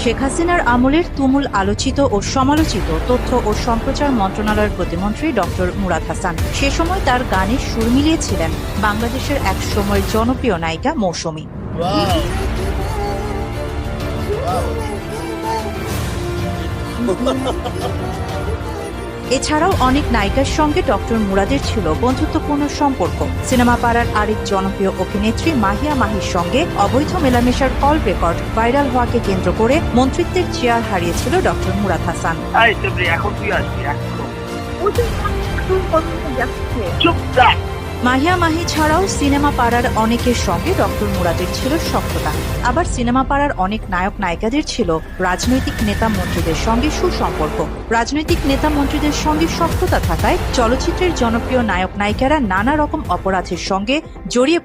শেখ হাসিনার আমলের তুমুল আলোচিত ও সমালোচিত তথ্য ও সম্প্রচার মন্ত্রণালয়ের প্রতিমন্ত্রী ডক্টর মুরাদ হাসান। সে সময় তার গানে সুর মিলিয়েছিলেন বাংলাদেশের এক সময়ের জনপ্রিয় নায়িকা মৌসুমী। এছাড়াও অনেক নায়িকার সঙ্গে ডক্টর মুরাদের ছিল বন্ধুত্বপূর্ণ সম্পর্ক সিনেমা পাড়ার আরেক জনপ্রিয় অভিনেত্রী মাহিয়া মাহির সঙ্গে অবৈধ মেলামেশার কল রেকর্ড ভাইরাল হওয়াকে কেন্দ্র করে মন্ত্রিত্বের চেয়ার হারিয়েছিল ডক্টর মুরাদ হাসান এই এখন তুই আসবি এখন মাহিয়া মাহি ছাড়াও সিনেমা পাড়ার অনেকের সঙ্গে ডক্টর মুরাদের ছিল সক্ষতা আবার সিনেমা পাড়ার অনেক নায়ক নায়িকাদের ছিল রাজনৈতিক নেতা মন্ত্রীদের সঙ্গে সুসম্পর্ক। রাজনৈতিক নেতা মন্ত্রীদের সঙ্গে সক্ষতা থাকায় চলচ্চিত্রের জনপ্রিয় নায়ক নায়িকারা নানা রকম অপরাধের সঙ্গে জড়িয়ে